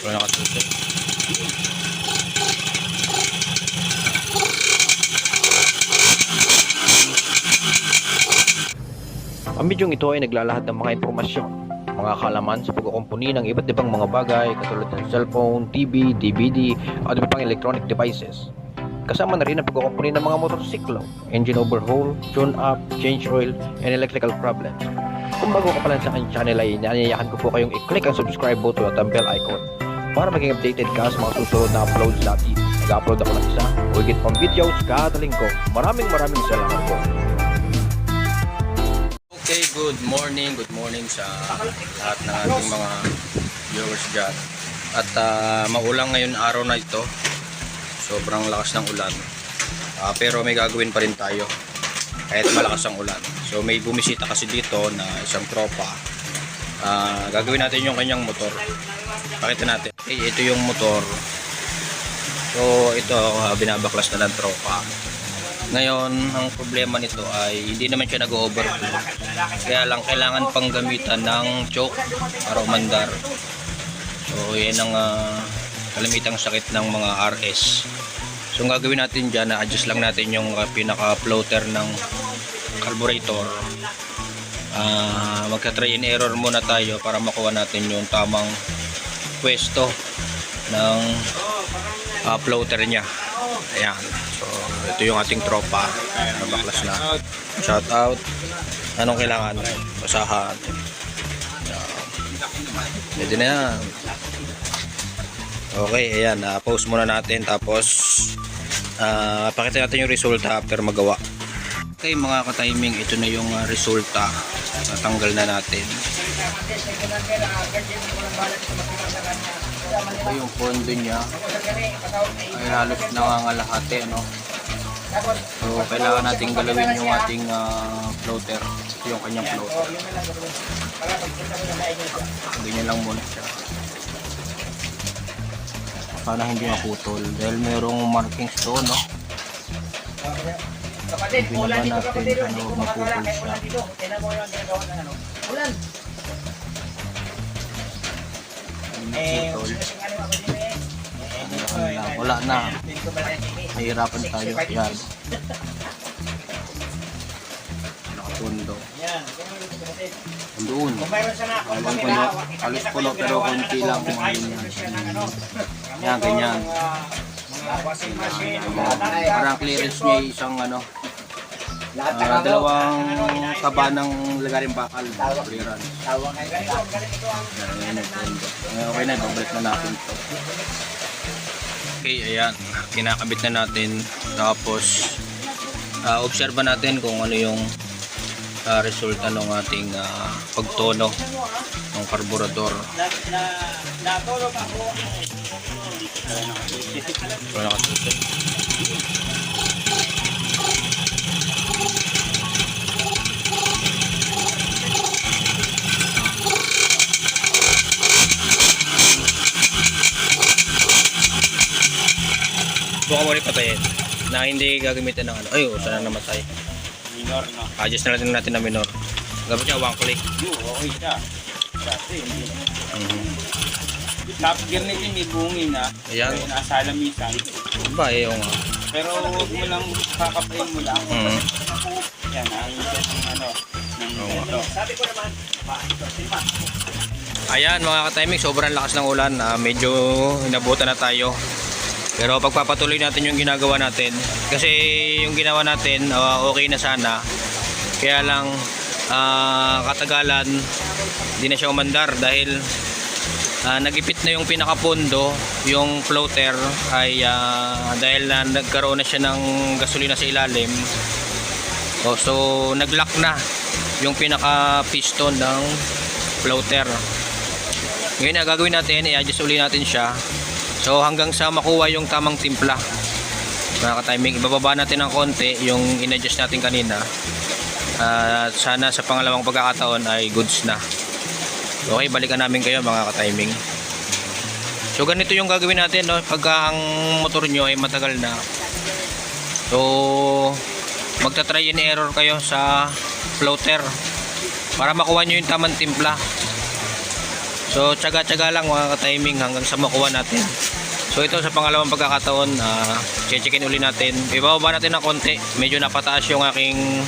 Wala nakasusunod. Ang bidyong ito ay naglalahad ng mga impormasyon, mga kalaman sa pagkukumpuni ng iba't ibang mga bagay katulad ng cellphone, TV, DVD, at iba pang electronic devices. Kasama na rin ang pagkukumpuni ng mga motorsiklo, engine overhaul, tune-up, change oil, and electrical problems. Kung bago ka pa lang sa aking channel ay inanyayahan ko po kayong i-click ang subscribe button at ang bell icon para maging updated ka sa mga susunod na uploads natin. Nag-upload ako ng isa o higit pang videos kada linggo. Maraming maraming salamat po. Okay, good morning, good morning sa lahat ng ating mga viewers dyan. At ah, maulang ngayon araw na ito. Sobrang lakas ng ulan. Ah, pero may gagawin pa rin tayo kahit malakas ang ulan. So may bumisita kasi dito na isang tropa. Ah, gagawin natin yung kanyang motor. Pakita natin. Okay, ito yung motor. So ito ah, binabaklas na ng tropa. Ngayon, ang problema nito ay hindi naman siya nag-overflow. Kaya lang kailangan pang gamitan ng choke para umandar. So yan ang ah, kalamitang sakit ng mga RS. So gagawin natin dyan, na-adjust lang natin yung ah, pinaka-floater ng carburetor. Ah, magka-try and error muna tayo para makuha natin yung tamang pwesto ng ah, floater niya. Ayan. So, ito yung ating tropa. Ayan, nabaklas na. Shout out. Anong kailangan? Basahan. Pwede na yan. Okay, ayan. Uh, post muna natin. Tapos, ah pakita natin yung resulta after magawa. Okay, mga ka-timing. Ito na yung ah, resulta. Natanggal na natin. Ito yung pondo niya. Ay halos nangangalahati, ano? So, kailangan natin galawin yung ating ah, floater. Ito yung kanyang floater. Ganyan lang muna siya. Sana hindi maputol. Dahil merong markings doon, no? Binaba natin, ano, maputol siya. Maputol. Ano lang, Wala na. Nahihirapan tayo. Yan. Nakatundo. Doon. Alam ko no, alis puno pero konti lang kung ano yan. Yan, ganyan. Parang clearance niya isang ano, ah, dalawang kaba ng lagaring bakal. Clearance. Ayan, nagpundo. Ngayon, okay na, babalik na natin to. Okay, ayan. Kinakabit na natin. Tapos, ah, obserba natin kung ano yung ah, resulta ng ating ah, pagtono ng karburador. Wala nakasusunod. Buka mo rin patayin na hindi gagamitin ng ano. Ay, oh, sana namatay. Minor, no? Adjust na natin natin na minor. Gabot niya, one click. Yo, okay siya. Dati, hindi. Mhm. Top gear nito may bungin na. Ayan. Kaya nasa alamisan. Ba, eh, yung nga. Pero huwag mo lang kakapain mo lang. Mhm. Yan, ang ano. Ng Oo. ito. Ayan mga ka-timing, sobrang lakas ng ulan. Ah, medyo inabutan na tayo. Pero pagpapatuloy natin yung ginagawa natin. Kasi yung ginawa natin, ah, okay na sana. Kaya lang, ah, katagalan, hindi na siya umandar dahil ah, nagipit na yung pinakapondo, yung floater ay ah, dahil na nagkaroon na siya ng gasolina sa ilalim. Oh, so naglock na yung pinaka piston ng floater. Ngayon na gagawin natin, i-adjust uli natin siya. So hanggang sa makuha yung tamang timpla. Mga ka-timing, ibababa natin ng konti yung in-adjust natin kanina. At sana sa pangalawang pagkakataon ay goods na. Okay, balikan namin kayo mga ka-timing. So ganito yung gagawin natin no? pagka ang motor nyo ay matagal na. So magta-try and error kayo sa floater para makuha nyo yung tamang timpla. So, tsaga-tsaga lang mga ka-timing hanggang sa makuha natin. So, ito sa pangalawang pagkakataon, uh, checkin uli natin. Ibababa natin ng konti. Medyo napataas yung aking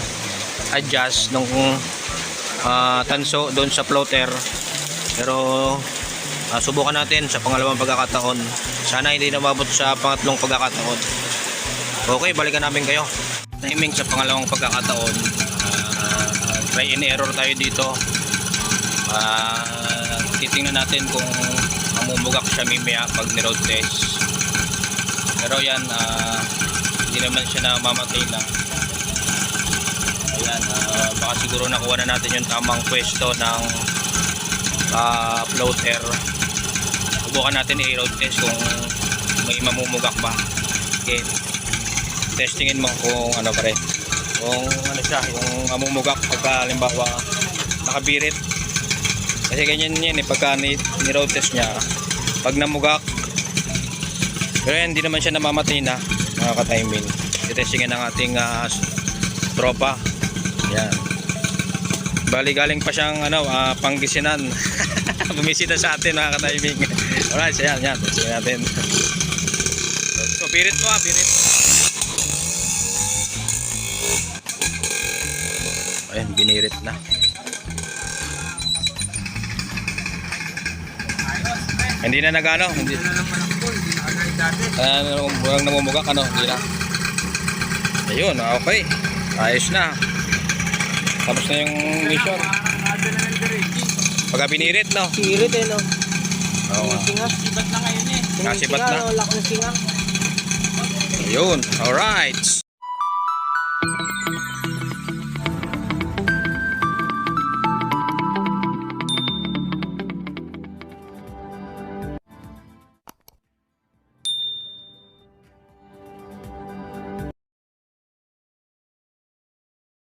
adjust nung ah, tanso doon sa floater. Pero, ah, subukan natin sa pangalawang pagkakataon. Sana hindi na mabot sa pangatlong pagkakataon. Okay, balikan namin kayo. Timing sa pangalawang pagkakataon. ah, try and error tayo dito. Ah, titingnan natin kung mamumugak siya mimaya pag ni-road test. Pero yan, ah, hindi naman siya namamatay na. Ayan, ah, baka siguro nakuha na natin yung tamang pwesto ng ah, floater. Subukan natin i-road test kung may mamumugak ba. Okay. Testingin mo kung ano pare. Kung ano siya, yung mamumugak pagka halimbawa nakabirit. Kasi ganyan yan eh, pagka ni, ni-road test niya, pag namugak, pero yan, hindi naman siya namamatay na, mga ka-timing. Itestingin ng ating ah, tropa. Yan. Bali galing pa siyang ano, ah, Pangasinan. Bumisita sa atin mga ka-timing. Alright, so yan, yan. Natin. So, birit mo ah, birit. Ayun, binirit na. Hindi na nagano, hindi. Ano, walang namumugak ano, hindi na. Ayun, okay. Ayos na. Tapos na yung mission. Pagka binirit, no? Sirit eh, no? Oo. Singa. Sibat na ngayon eh. Nasibat na. Singa, no? Lak ng singa. Ayun, alright.